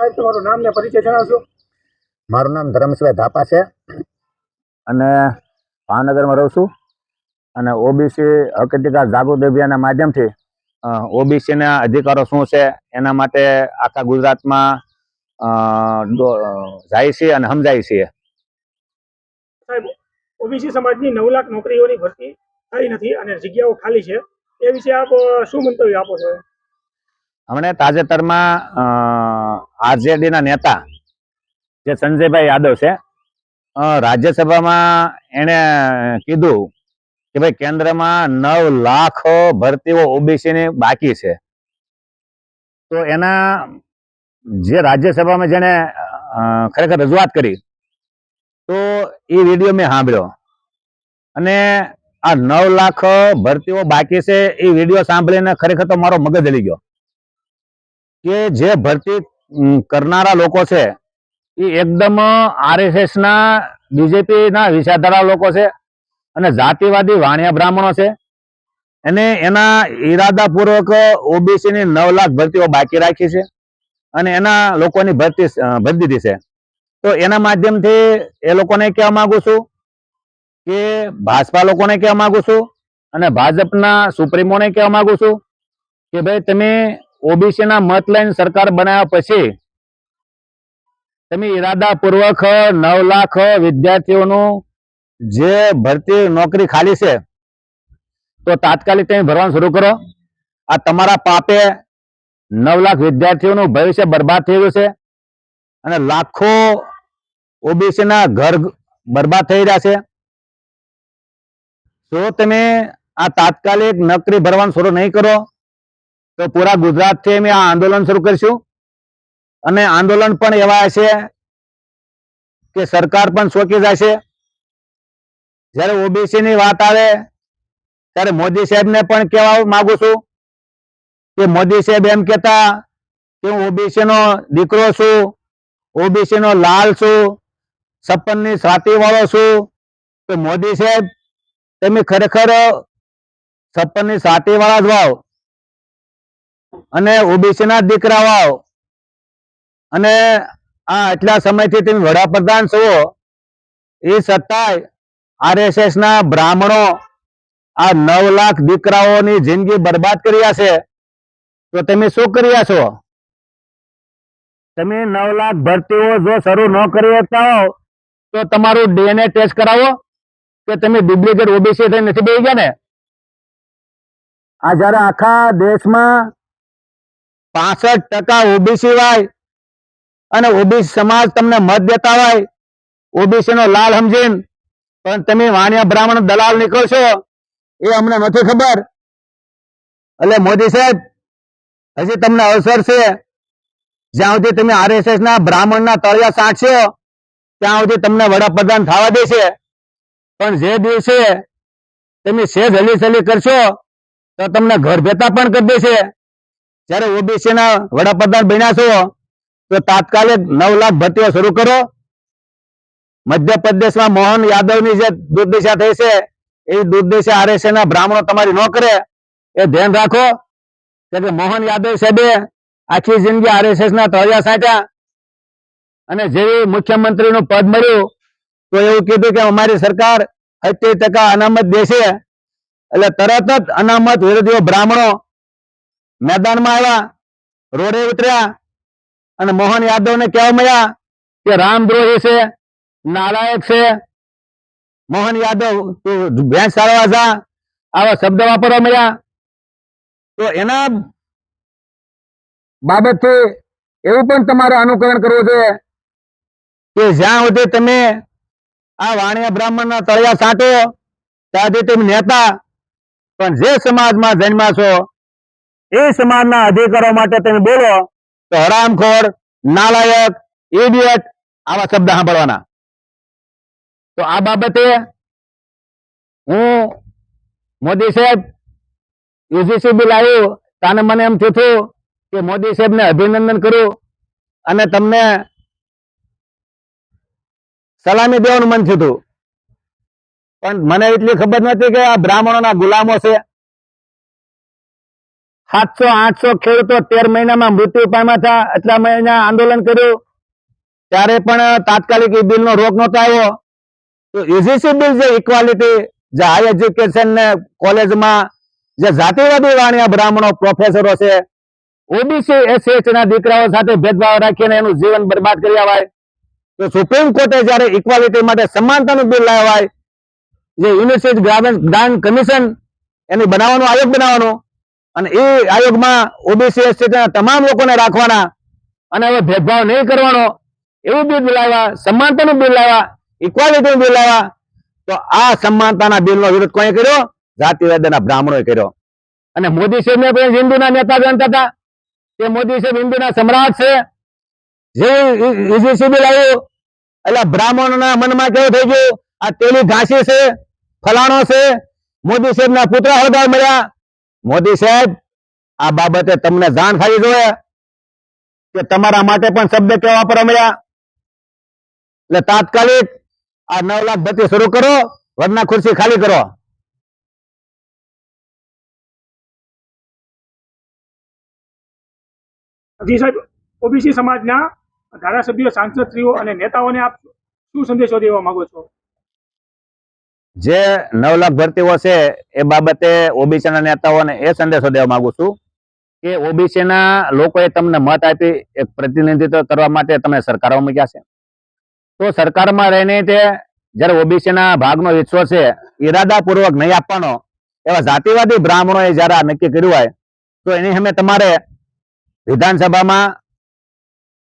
સાહેબ તમારું નામ ને પરિચય જણાવશો? મારું નામ ધરમશભાઈ ધાપા છે અને ભાવનગરમાં રહું છું અને ઓબીસી હક અધિકાર જાગૃત અભિયાનના માધ્યમથી ઓબીસીના અધિકારો શું છે એના માટે આખા ગુજરાતમાં જાય છે અને સમજાય છે સાહેબ ઓબીસી સમાજની નવ લાખ નોકરીઓની ભરતી થઈ નથી અને જગ્યાઓ ખાલી છે. એ વિશે આપ શું મંતવ્ય આપો છો? હમણે તાજેતરમાં આરજેડીના નેતા જે સંજયભાઈ યાદવ છે રાજ્યસભામાં એણે કીધું કે ભાઈ કેન્દ્રમાં નવ લાખ ભરતીઓ ઓબીસીની બાકી છે. તો એના જે રાજ્યસભામાં જેને ખરેખર રજૂઆત કરી, તો એ વીડિયો મેં સાંભળ્યો. અને આ નવ લાખ ભરતીઓ બાકી છે, એ વીડિયો સાંભળીને ખરેખર તો મારો મગજ હલી ગયો. કે જે ભરતી કરનારા લોકો છે, એ એકદમ આરએસએસના, બીજેપીના વિચારધારા લોકો છે અને જાતિવાદી વાણિયા બ્રાહ્મણો છે. અને એના ઈરાદાપૂર્વક ઓબીસીની નવ લાખ ભરતીઓ બાકી રાખી છે અને એના લોકોની ભરતી ભરી દીધી છે. તો એના માધ્યમથી એ લોકોને કહેવા માંગુ છું કે ભાજપા લોકોને કહેવા માંગુ છું અને ભાજપના સુપ્રીમોને કહેવા માંગુ છું કે ભાઈ તમે ઓબીસી ના મત લઈને સરકાર બનાવ્યા પછી તમે ઈરાદાપૂર્વક નવ લાખ વિદ્યાર્થીઓનું જે ભરતી નોકરી ખાલી છે, તો તાત્કાલિક તમે ભરવાનું શરૂ કરો. આ તમારા પાપે નવ લાખ વિદ્યાર્થીઓનું ભવિષ્ય બરબાદ થઈ છે અને લાખો ઓબીસીના ઘર બરબાદ થઈ રહ્યા છે. જો તમે આ તાત્કાલિક નોકરી ભરવાનું શરૂ નહીં કરો તો પૂરા ગુજરાતથી અમે આ આંદોલન શરૂ કરીશું. અને આંદોલન પણ એવા છે કે સરકાર પણ શોકી જશે જ્યારે ઓબીસી ની વાત આવે, ત્યારે મોદી સાહેબને પણ કહેવા માંગુ છું કે મોદી સાહેબ એમ કહેતા કે હું ઓબીસી નો દીકરો છું ઓબીસી નો લાલ છું, છપ્પનની છાતી વાળો છું. તો મોદી સાહેબ, તમે ખરેખર છપ્પનની છાતી વાળા જ વાવ. અને ઓબીસી ના દીકરા અને આ એટલા સમયથી તમે વડાપ્રધાન છો, એ સત્તાય આરએસએસ ના બ્રાહ્મણો આ નવ લાખ દીકરાઓની જિંદગી બરબાદ કર્યા છે. તો તમે શું કર્યા છો? તમે નવ લાખ ભરતીઓ જો શરૂ ન કરી શકતા હો, તો તમારું ડીએનએ ટેસ્ટ કરાવો, કે તમે ડુપ્લિકેટ ઓબીસી થઈ નથી બે ગયા ને? આ જયારે આખા દેશમાં પાસઠ ટકા ઓબીસી હોય અને ઓબીસી સમાજ તમને મત દેતા હોય. ઓબીસી નો લાલ સમજીન. પણ તમે વાણિયા બ્રાહ્મણ દલાલ નીકળશો, એ અમને નથી ખબર. એટલે મોદી સાહેબ, હજી તમને અવસર છે. જ્યાં સુધી તમે આરએસએસ ના બ્રાહ્મણ ના તળિયા સાંચશો ત્યાં સુધી તમને વડાપ્રધાન થવા દેશે. પણ જે દિવસે તમે સેજ હલીસલી કરશો, તો તમને ઘર ભેતા પણ કરી દેશે. જ્યારે ઓબીસી ના વડાપ્રધાન બન્યા છો, તો તાત્કાલિક નવ લાખ ભરતીઓ શરૂ કરો. મધ્યપ્રદેશમાં મોહન યાદવની જે દુર્દશા થઈ છે, એ દુર્દશા આરએસએ ના બ્રાહ્મણો તમારી ન કરે, એ ધ્યાન રાખો. કે મોહન યાદવ સાહેબે આખી જિંદગી આરએસએસ ના તળિયા સાંટ્યા. અને જેવી મુખ્યમંત્રીનું પદ મળ્યું, તો એવું કીધું કે અમારી સરકાર સિત્તેર ટકા અનામત દેશે. એટલે તરત જ અનામત વિરોધીઓ બ્રાહ્મણો મેદાનમાં આવ્યા, રોડે ઉતર્યા અને મોહન યાદવને કહેવા મળ્યા કે રામદ્રોહી છે, નાલાયક છે. મોહન યાદવ ભેંસ ચાલવા જા. આવા શબ્દ વાપરવા મળ્યા તો એના બાબતથી એવું પણ તમારે અનુકરણ કરવું જોઈએ કે જ્યાં સુધી તમે આ વાણિયા બ્રાહ્મણના તળિયા સાંટો ત્યાંથી તમે નેતા, પણ જે સમાજમાં જન્મા છો એ સમાજના અધિકારો માટે તમે બોલો. તો હરામખોર, નાલાયક ઇડિયટ આવા શબ્દ સાંભળવાના. તો આ બાબતે હું મોદી સાહેબ યુજીસી બિલ આવ્યું તાને મને એમ થયું હતું કે મોદી સાહેબને અભિનંદન કરું અને તમને સલામી દેવાનું મન થયું હતું. પણ મને એટલી ખબર નહોતી કે આ બ્રાહ્મણોના ગુલામો છે. સાતસો, આઠસો ખેડૂતો તેર મહિનામાં મૃત્યુ પામ્યા હતા. એટલા મહિના આંદોલન કર્યું. ત્યારે પણ તાત્કાલિક એ બિલનો રોક નહોતો આવ્યો. તો યુજીસી બિલ જે ઇક્વાલિટી જે હાઈ એજ્યુકેશન ને કોલેજમાં જે જાતિવાદી વાણિયા બ્રાહ્મણો પ્રોફેસરો છે ઓબીસી એસસી ના દીકરાઓ સાથે ભેદભાવ રાખીને એનું જીવન બરબાદ કરી આવાય તો સુપ્રીમ કોર્ટે જ્યારે ઇક્વાલિટી માટે સમાનતાનું બિલ લાવાય જે યુનિવર્સિટી ગ્રાન્ટ કમિશન એની બનાવવાનો, આયોગ બનાવવાનો અને એ આયોગમાં ઓબીસી એસટી તમામ લોકોને રાખવાના. અને હવે ભેદભાવ નહીં કરવાનો. એવું બિલ લાવ્યા સમાનતાનું બિલ લાવ્યા ઇક્વાલિટીનું બિલ લાવ્યા તો આ સમાનતાના બિલનો વિરોધ કોણે કર્યો? જાતિવાદના બ્રાહ્મણોએ કર્યો. અને મોદી સાહેબને પણ હિન્દુના નેતા ગણતા હતા. કે મોદી સાહેબ હિન્દુના સમ્રાટ છે. જે યુજીસી બિલ આવ્યું એટલે બ્રાહ્મણોના મનમાં કેવું થઈ ગયું? આ તેલી ઘાસી છે, ફલાણો છે. મોદી સાહેબના પુત્ર હળગાવ મળ્યા. મોદી સાહેબ, આ બાબતે તમને જાણ થવી જોઈએ કે તમારા માટે પણ શબ્દ કેવા મળ્યા એટલે તાત્કાલિક આ નવ લાખ ભરતી શરૂ કરો, વરના ખુરશી ખાલી કરો. જી સાહેબ, ઓબીસી સમાજના ધારાસભ્યો સાંસદશ્રીઓ અને નેતાઓને આપ શું સંદેશો દેવા માંગો છો? જે નવ લાખ ભરતીઓ છે, એ બાબતે ઓબીસીના નેતાઓને એ સંદેશો દેવા માંગુ છું કે ઓબીસીના લોકોએ તમને મત આપી એક પ્રતિનિધિત્વ કરવા માટે તમે સરકારમાં મૂક્યા છે. તો સરકારમાં રહીને તે જ્યારે ઓબીસીના ભાગનો હિસ્સો છે, ઈરાદાપૂર્વક નહીં આપવાનો, એવા જાતિવાદી બ્રાહ્મણોએ જ્યારે આ નક્કી કર્યું હોય, તો એની સામે તમારે વિધાનસભામાં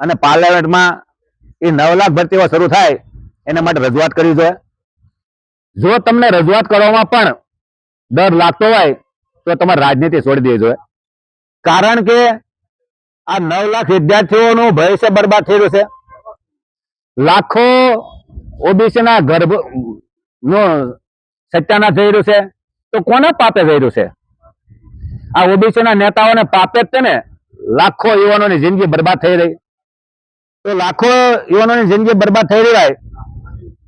અને પાર્લામેન્ટમાં એ નવ લાખ ભરતીઓ શરૂ થાય, એના માટે રજૂઆત કરવી જોઈએ. જો તમને રજૂઆત કરવામાં પણ ડર લાગતો હોય, તો તમારે રાજનીતિ છોડી દેવી જોઈએ. કારણ કે આ નવ લાખ વિદ્યાર્થીઓનું ભવિષ્ય બરબાદ થઈ રહ્યું છે. લાખો ઓબીસીના ગર્ભ, નો સત્યાના થઈ રહ્યું છે. તો કોના પાપે થઈ રહ્યું છે? આ ઓબીસીના નેતાઓને પાપે જ છે ને, લાખો યુવાનોની જિંદગી બરબાદ થઈ રહી. તો લાખો યુવાનોની જિંદગી બરબાદ થઈ રહી હોય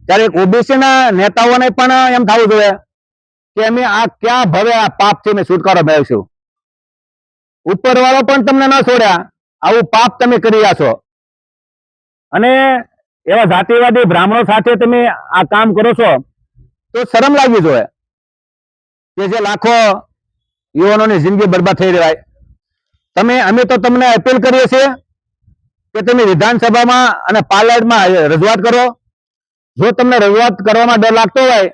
ત્યારે એક ઓબીસીના નેતાઓને પણ એમ થવું જોઈએ કે અમે આ ક્યાં ભવે આ પાપથી અમે છુટકારો મેળવશું. ઉપરવાળો પણ તમને ન છોડ્યા. આવું પાપ તમે કરી રહ્યા છો. અને એવા જાતિવાદી બ્રાહ્મણો સાથે તમે આ કામ કરો છો, તો શરમ લાગવી જોઈએ કે જે લાખો યુવાનોની જિંદગી બરબાદ થઈ રહેવાય. તમે, અમે તો તમને અપીલ કરીએ છીએ કે તમે વિધાનસભામાં અને પાર્લામેન્ટમાં રજૂઆત કરો. જો તમને રજૂઆત કરવામાં ડર લાગતો હોય,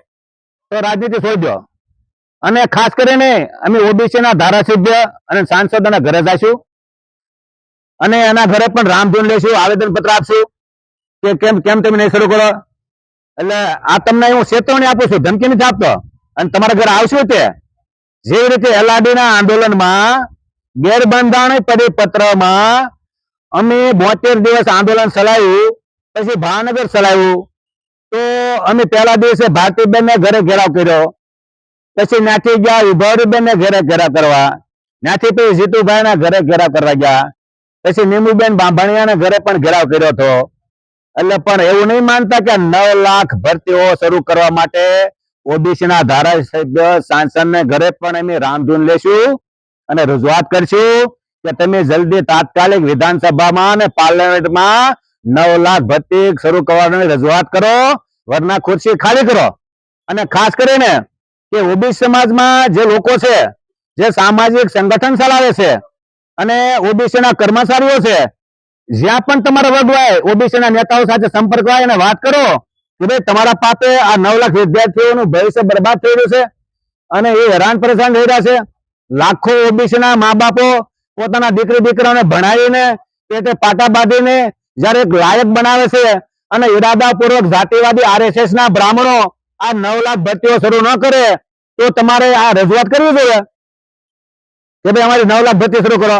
તો રાજનીતિ છોડી દો અને ખાસ કરીને અમે ઓબીસીના ધારાસભ્ય અને સાંસદોના ઘરે જઈશું. અને એના ઘરે પણ રામધૂન લેશું આવેદન પત્ર આપશું. કે કેમ કેમ તમે નહીં શરૂ કરો? એટલે આ તમને હું ચેતવણી આપું છું, ધમકી નથી આપતો. અને તમારા ઘરે આવશું તે જેવી રીતે એલઆરડીના આંદોલનમાં ગેરબંધારણ પરિપત્રમાં અમે બોતેર દિવસ આંદોલન ચલાવ્યું, પછી ભાવનગર ચલાવ્યું. તો અમે પહેલા દિવસે ભારતીબેન ને ઘરે ઘેરાવ કર્યો. પછી નાથી ગયા વિભાવરીબેન ને ઘરે ઘેરા કરવા. નાથી પછી જીતુભાઈ ના ઘરે ઘેરા કરવા ગયા. પછી નીમુબેન બાંભણિયા ઘરે પણ ઘેરાવ કર્યો હતો. એટલે પણ એવું નહીં માનતા કે નવ લાખ ભરતીઓ શરૂ કરવા માટે ઓબીસી ના ધારાસભ્ય સાંસદ ને ઘરે પણ અમે રામધૂન લેશું. અને રજૂઆત કરશું કે તમે જલ્દી તાત્કાલિક વિધાનસભામાં અને પાર્લામેન્ટમાં નવ લાખ ભરતી શરૂ કરવાની રજૂઆત કરો. વરના ખુરશી ખાલી કરો. અને ખાસ કરીને કે ઓબીસી સમાજમાં જે લોકો છે, જે સામાજિક સંગઠન ચલાવે છે અને ઓબીસીના કર્મચારીઓ છે, જ્યાં પણ તમારા વર્ગ હોય ઓબીસી નેતાઓ સાથે સંપર્ક હોય અને વાત કરો કે ભાઈ તમારા પાપે આ નવ લાખ વિદ્યાર્થીઓનું ભવિષ્ય બરબાદ થઈ રહ્યું છે અને એ હેરાન પરેશાન થઈ રહ્યા છે. લાખો ઓબીસીના મા બાપો પોતાના દીકરી દીકરાઓને ભણાવીને પેટે પાટા બાંધીને જ્યારે એક લાયક બનાવે છે અને ઈરાદાપૂર્વક જાતિવાદી આરએસએસ ના બ્રાહ્મણો આ નવ લાખ ભરતીઓ શરૂ ન કરે તો તમારે આ રજૂઆત કરવી જોઈએ કે ભાઈ અમારી નવ લાખ ભરતી શરૂ કરો.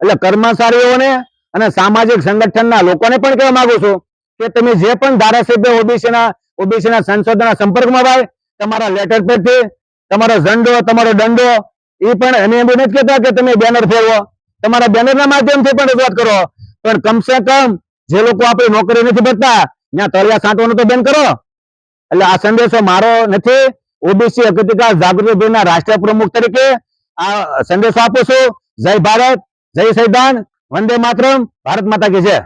એટલે કર્મચારીઓને અને સામાજિક સંગઠનના લોકોને પણ કહેવા માંગુ છું કે તમે જે પણ ધારાસભ્ય ઓબીસીના ઓબીસીના સંસદના સંપર્કમાં હોય તમારા લેટર પેડથી, તમારો ઝંડો, તમારો દંડો એ પણ એને એમ નથી કહેતા કે તમે બેનર ફેરવો. તમારા બેનરના માધ્યમથી પણ રજૂઆત કરો. પણ કમસે કમ જે લોકો આપણી નોકરી નથી ભરતા ત્યાં તળિયા છાંટવાનું તો બેન કરો. એટલે આ સંદેશો મારો નથી. ઓબીસી અધિકાર જાગૃતિભાઈના ના રાષ્ટ્રીય પ્રમુખ તરીકે આ સંદેશો આપું છું. જય ભારત, જય સંવિધાન, વંદે માતરમ, ભારત માતા કે જય.